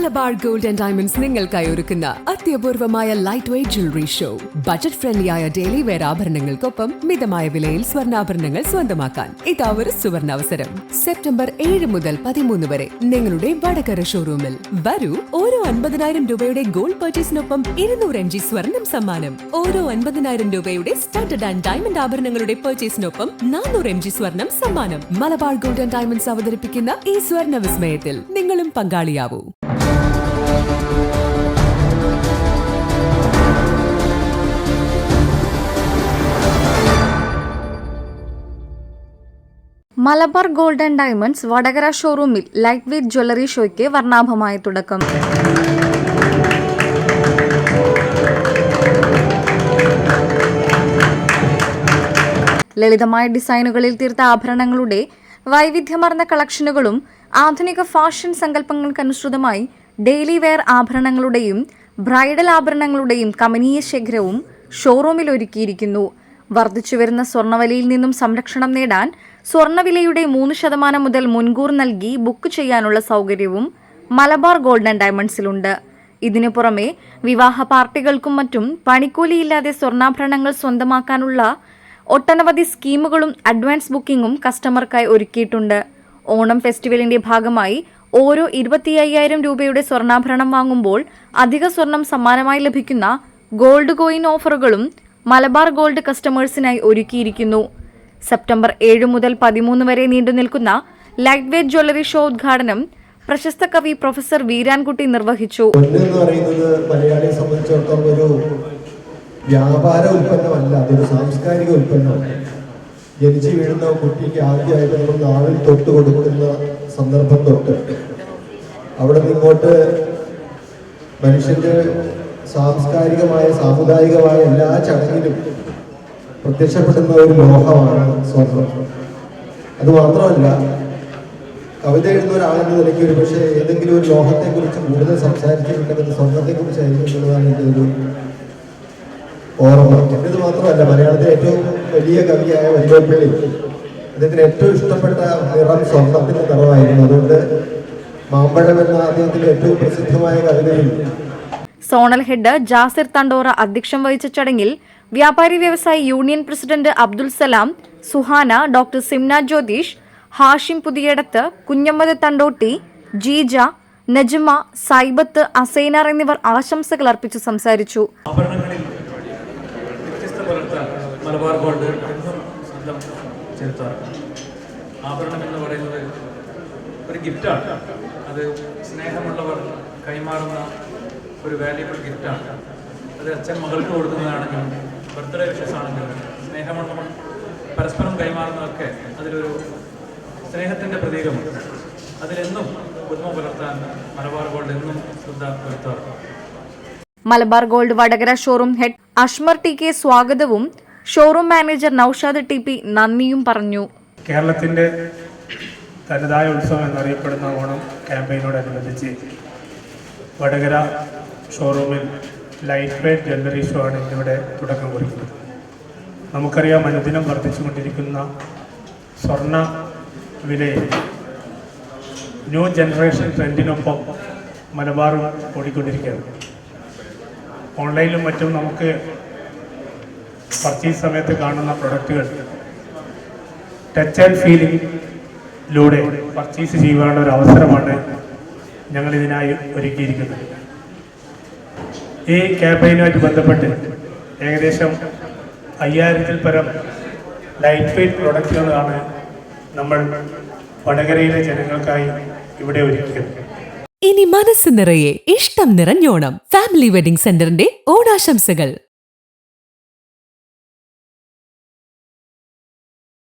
Malabar gold and diamonds നിങ്ങൾക്കായി ഒരുക്കുന്ന അത്യപൂർവമായ light weight jewellery show budget ഫ്രണ്ട്ലിയായ daily wear ആഭരണങ്ങൾക്കൊപ്പം മിതമായ വിലയിൽ സ്വർണാഭരണങ്ങൾ സ്വന്തമാക്കാൻ. ഇതാ ഒരു സുവർണാവസരം. സെപ്റ്റംബർ ഏഴ് മുതൽ പതിമൂന്ന് വരെ നിങ്ങളുടെ വടകര ഷോറൂമിൽ വരൂ ഓരോ അൻപതിനായിരം രൂപയുടെ ഗോൾഡ് പർച്ചേസിനൊപ്പം ഇരുന്നൂറ് എം ജി സ്വർണം സമ്മാനം. ഓരോ അൻപതിനായിരം രൂപയുടെ സ്റ്റാർട്ടഡ് ആൻഡ് ഡയമണ്ട് ആഭരണങ്ങളുടെ പർച്ചേസിനൊപ്പം നാനൂറ് എം ജി സ്വർണം സമ്മാനം. മലബാർ ഗോൾഡ് ആൻഡ് ഡയമണ്ട്സ് അവതരിപ്പിക്കുന്ന ഈ സ്വർണ വിസ്മയത്തിൽ നിങ്ങളും പങ്കാളിയാവൂ. Malabar gold and diamonds Vadakara ഷോറൂമിൽ ലൈറ്റ് വെയ്റ്റ് ജ്വല്ലറി ഷോയ്ക്ക് വർണാഭമായ തുടക്കം. ലളിതമായ ഡിസൈനുകളിൽ തീർത്ത ആഭരണങ്ങളുടെ വൈവിധ്യമാർന്ന കളക്ഷനുകളും ആധുനിക ഫാഷൻ സങ്കല്പങ്ങൾക്കനുസൃതമായി ഡെയിലി വെയർ ആഭരണങ്ങളുടെയും ബ്രൈഡൽ ആഭരണങ്ങളുടെയും കമനീയ ശേഖരവും ഷോറൂമിൽ ഒരുക്കിയിരിക്കുന്നു. വർദ്ധിച്ചുവരുന്ന സ്വർണവിലയിൽ നിന്നും സംരക്ഷണം നേടാൻ സ്വർണവിലയുടെ മൂന്ന് ശതമാനം മുതൽ മുൻകൂർ നൽകി ബുക്ക് ചെയ്യാനുള്ള സൗകര്യവും മലബാർ ഗോൾഡൻ ഡയമണ്ട്സിലുണ്ട്. ഇതിനു പുറമെ വിവാഹ പാർട്ടികൾക്കും മറ്റും പണിക്കൂലിയില്ലാതെ സ്വർണാഭരണങ്ങൾ സ്വന്തമാക്കാനുള്ള ഒട്ടനവധി സ്കീമുകളും അഡ്വാൻസ് ബുക്കിംഗും കസ്റ്റമർക്കായി ഒരുക്കിയിട്ടുണ്ട്. ഓണം ഫെസ്റ്റിവലിന്റെ ഭാഗമായി ഓരോ ഇരുപത്തി അയ്യായിരം രൂപയുടെ സ്വർണാഭരണം വാങ്ങുമ്പോൾ അധിക സ്വർണം സമ്മാനമായി ലഭിക്കുന്ന ഗോൾഡ് കോയിൻ ഓഫറുകളും മലബാർ ഗോൾഡ് കസ്റ്റമേഴ്സിനായി ഒരുക്കിയിരിക്കുന്നു. സെപ്റ്റംബർ ഏഴ് മുതൽ പതിമൂന്ന് വരെ നീണ്ടുനിൽക്കുന്ന ലൈറ്റ് വെയ്റ്റ് ജ്വല്ലറി ഷോ ഉദ്ഘാടനം പ്രശസ്ത കവി പ്രൊഫസർ വീരാൻകുട്ടി നിർവഹിച്ചു. വ്യാപാര ഉൽപ്പന്നമല്ല അതൊരു സാംസ്കാരിക ഉൽപ്പന്നമാണ്. ജനിച്ചു വീഴുന്ന കുട്ടിക്ക് ആദ്യമായിട്ട് നമ്മൾ നാവിൽ തൊട്ട് കൊടുക്കുന്ന സന്ദർഭം തൊട്ട്. അവിടെ നിന്നോട്ട് മനുഷ്യന്റെ സാംസ്കാരികമായ സാമുദായികമായ എല്ലാ ചടങ്ങിലും പ്രത്യക്ഷപ്പെടുന്ന ഒരു ലോഹമാണ് സ്വർണം അത് മാത്രമല്ല കവിത എഴുതുന്ന ഒരാളെന്ന നിലയ്ക്ക് ഒരു പക്ഷേ ഏതെങ്കിലും ഒരു ലോഹത്തെ കുറിച്ച് കൂടുതൽ സംസാരിച്ചിട്ടുണ്ടെങ്കിൽ സ്വർണത്തെ കുറിച്ചായിരിക്കും എന്നുള്ളതാണ് എന്റെ ഒരു ഓർമ്മ. എന്നത് മാത്രമല്ല മലയാളത്തിലെ ഏറ്റവും വലിയ കവിയായ വല്ലോപ്പള്ളി അദ്ദേഹത്തിന് ഏറ്റവും ഇഷ്ടപ്പെട്ട നിറം സ്വർണത്തിന്റെ നിറമായിരുന്നു. അതുകൊണ്ട് മാമ്പഴം എന്ന അദ്ദേഹത്തിന്റെ ഏറ്റവും പ്രസിദ്ധമായ കവിതയിൽ സോണൽ ഹെഡ് ജാസിർ തണ്ടോറ അധ്യക്ഷം വഹിച്ച ചടങ്ങിൽ വ്യാപാരി വ്യവസായി union president Abdul Salam Suhana doctor Simna Jyothish Hashim Puthiyadath Kunhammad Thandotti Jeeja Najma Saibath Asainar എന്നിവർ ആശംസകൾ അർപ്പിച്ച് സംസാരിച്ചു. ആഭരണം എന്ന് പറയുന്നത് ഒരു ഗിഫ്റ്റാണ് അത് സ്നേഹമുള്ളവർ കൈമാറുന്ന ഒരു വാല്യുബിൾ ഗിഫ്റ്റാണ് അത് അച്ഛൻ മകൾക്ക് കൊടുക്കുന്നതാണെങ്കിലും ബർത്ത്ഡേ വിഷസ് ആണെങ്കിലും സ്നേഹമുള്ളവർ പരസ്പരം കൈമാറുന്നതൊക്കെ അതിലൊരു സ്നേഹത്തിന്റെ പ്രതീകമാണ്. അതിലെന്നും പുതുമ പുലർത്താൻ മലബാർ ഗോൾഡ് എന്നും ശ്രദ്ധ പുലർത്താറുണ്ട്. Malabar gold Vadakara showroom head Ashmar T K സ്വാഗതവും showroom manager Naushad T P നന്ദിയും പറഞ്ഞു. കേരളത്തിന്റെ തനതായ ഉത്സവം എന്നറിയപ്പെടുന്ന ഓണം ക്യാമ്പയിനോടനുബന്ധിച്ച് വടകര ഷോറൂമിൽ ലൈറ്റ് വെയ്റ്റ് ജ്വല്ലറി ഷോ ആണ് ഇന്നിവിടെ തുടക്കം കുറിക്കുന്നത്. നമുക്കറിയാം അനുദിനം വർദ്ധിച്ചുകൊണ്ടിരിക്കുന്ന സ്വർണ വിലയിൽ ന്യൂ ജനറേഷൻ ട്രെൻഡിനൊപ്പം മലബാറും ഓടിക്കൊണ്ടിരിക്കുകയാണ്. ഓൺലൈനിലും മറ്റും നമുക്ക് പർച്ചേസ് സമയത്ത് കാണുന്ന പ്രൊഡക്റ്റുകൾ ടച്ച് ആൻഡ് ഫീലിംഗിലൂടെ പർച്ചേസ് ചെയ്യുവാനുള്ള ഒരു അവസരമാണ് ഞങ്ങളിതിനായി ഒരുക്കിയിരിക്കുന്നത്. ഈ ക്യാമ്പയിനുമായിട്ട് ബന്ധപ്പെട്ട് ഏകദേശം അയ്യായിരത്തിൽ പരം ലൈറ്റ് വെയ്റ്റ് പ്രൊഡക്റ്റുകളാണ് നമ്മൾ വടകരയിലെ ജനങ്ങൾക്കായി ഇവിടെ ഒരുക്കിയത്. ഇനി മനസ്സ് നിറയെ ഇഷ്ടം നിറഞ്ഞോണം. ഫാമിലി വെഡിംഗ് സെന്ററിന്റെ ഓണാശംസകൾ.